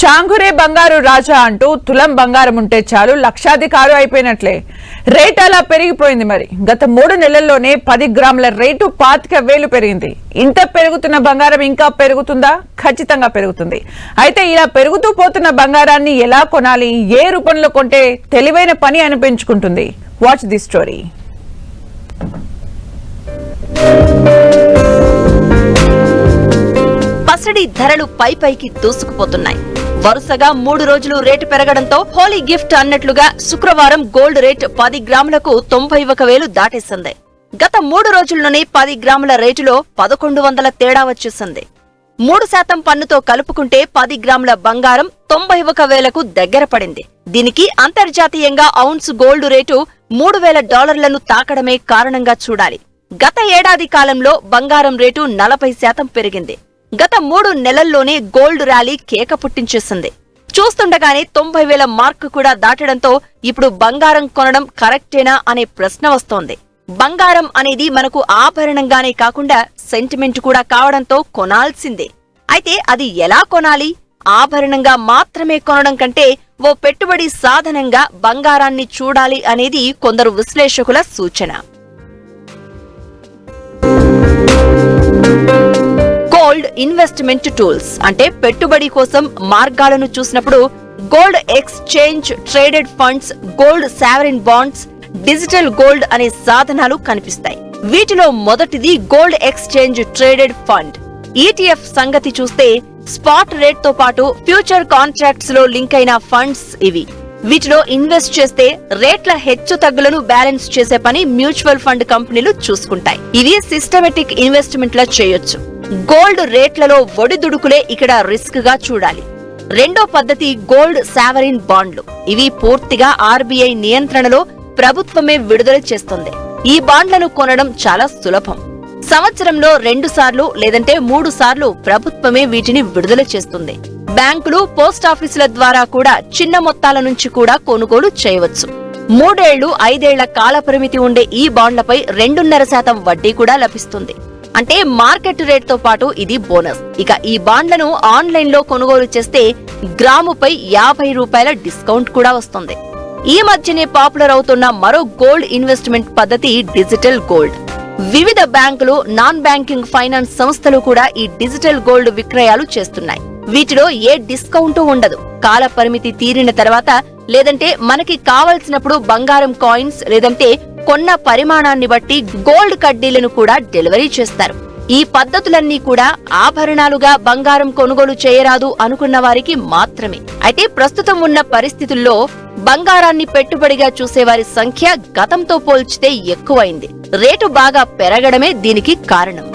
చాంగురే బంగారు రాజా అంటూ తులం బంగారం ఉంటే చాలు లక్షాధికారు అయిపోయినట్లే. రేట్ అలా పెరిగిపోయింది మరి. గత మూడు నెలల్లోనే పది గ్రాముల రేటు పాతిక వేలు పెరిగింది. ఇంత పెరుగుతున్న బంగారం ఇంకా పెరుగుతుందా? ఖచ్చితంగా పెరుగుతుంది. అయితే ఇలా పెరుగుతూ పోతున్న బంగారాన్ని ఎలా కొనాలి? ఏ రూపంలో కొంటే తెలివైన పని అనిపించుకుంటుంది వాచ్ ది స్టోరీ పసడి ధరలు పై పైకి దూసుకుపోతున్నాయి. వరుసగా మూడు రోజులు రేటు పెరగడంతో హోలీ గిఫ్ట్ అన్నట్లుగా శుక్రవారం గోల్డ్ రేట్ పది గ్రాములకు తొంభై ఒక వేలు దాటేసింది. గత మూడు రోజుల్లోనే పది గ్రాముల రేటులో పదకొండు వందల తేడా వచ్చేసింది. మూడు శాతం పన్నుతో కలుపుకుంటే పది గ్రాముల బంగారం తొంభై ఒక వేలకు దగ్గర పడింది. దీనికి అంతర్జాతీయంగా ఔన్స్ గోల్డ్ రేటు మూడు వేల డాలర్లను తాకడమే కారణంగా చూడాలి. గత ఏడాది కాలంలో బంగారం రేటు నలభై శాతం పెరిగింది. గత మూడు నెలల్లోనే గోల్డ్ ర్యాలీ కేక పుట్టించేసింది. చూస్తుండగానే తొంభై వేల మార్క్ కూడా దాటడంతో ఇప్పుడు బంగారం కొనడం కరెక్టేనా అనే ప్రశ్న వస్తోంది. బంగారం అనేది మనకు ఆభరణంగానే కాకుండా సెంటిమెంట్ కూడా కావడంతో కొనాల్సిందే. అయితే అది ఎలా కొనాలి? ఆభరణంగా మాత్రమే కొనడం కంటే ఓ పెట్టుబడి సాధనంగా బంగారాన్ని చూడాలి అనేది కొందరు విశ్లేషకుల సూచన. గోల్డ్ ఇన్వెస్ట్మెంట్ టూల్స్ అంటే పెట్టుబడి కోసం మార్గాలను చూసినప్పుడు gold exchange traded funds gold sovereign bonds digital gold అనే సాధనాలు కనిపిస్తాయి వీటిలో మొదటిది gold exchange traded fund ETF సంగతి చూస్తే స్పాట్ రేట్తో పాటు ఫ్యూచర్ కాంట్రాక్ట్స్లో లింక్ అయిన ఫండ్స్ ఇవి వీటిలో ఇన్వెస్ట్ చేస్తే రేట్ల హెచ్చు తగ్గులను బ్యాలెన్స్ చేసే పని మ్యూచువల్ ఫండ్ కంపెనీలు చూసుకుంటాయి ఇవి సిస్టమేటిక్ ఇన్వెస్ట్మెంట్ లా చేయొచ్చు గోల్డ్ రేట్లలో ఒడిదుడుకులే ఇక్కడ రిస్క్గా చూడాలి. రెండో పద్ధతి గోల్డ్ సావరిన్ బాండ్లు. ఇవి పూర్తిగా ఆర్బీఐ నియంత్రణలో ప్రభుత్వమే విడుదల చేస్తుంది. ఈ బాండ్లను కొనడం చాలా సులభం. సంవత్సరంలో రెండు సార్లు లేదంటే మూడు సార్లు ప్రభుత్వమే వీటిని విడుదల చేస్తుంది. బ్యాంకులు పోస్టాఫీసుల ద్వారా కూడా చిన్న మొత్తాల నుంచి కూడా కొనుగోలు చేయవచ్చు. మూడేళ్ళు ఐదేళ్ళ కాల పరిమితి ఉండే ఈ బాండ్లపై రెండున్నర శాతం వడ్డీ కూడా లభిస్తుంది. అంటే మార్కెట్ రేట్తో పాటు ఇది బోనస్. ఇక ఈ బాండ్లను ఆన్లైన్లో కొనుగోలు చేస్తే గ్రాముపై యాభై రూపాయల డిస్కౌంట్ కూడా వస్తుంది. ఈ మధ్యనే పాపులర్ అవుతున్న మరో గోల్డ్ ఇన్వెస్ట్మెంట్ పద్ధతి డిజిటల్ గోల్డ్. వివిధ బ్యాంకులు నాన్ బ్యాంకింగ్ ఫైనాన్స్ సంస్థలు కూడా ఈ డిజిటల్ గోల్డ్ విక్రయాలు చేస్తున్నాయి. వీటిలో ఏ డిస్కౌంట్ ఉండదు. కాల పరిమితి తీరిన తర్వాత లేదంటే మనకి కావలసినప్పుడు బంగారం కాయిన్స్ లేదంటే కొన్న పరిమాణాన్ని బట్టి గోల్డ్ కడ్డీలను కూడా డెలివరీ చేస్తారు. ఈ పద్ధతులన్నీ కూడా ఆభరణాలుగా బంగారం కొనుగోలు చేయరాదు అనుకున్న వారికి మాత్రమే. అయితే ప్రస్తుతం ఉన్న పరిస్థితుల్లో బంగారాన్ని పెట్టుబడిగా చూసేవారి సంఖ్య గతంతో పోల్చితే ఎక్కువైంది. రేటు బాగా పెరగడమే దీనికి కారణం.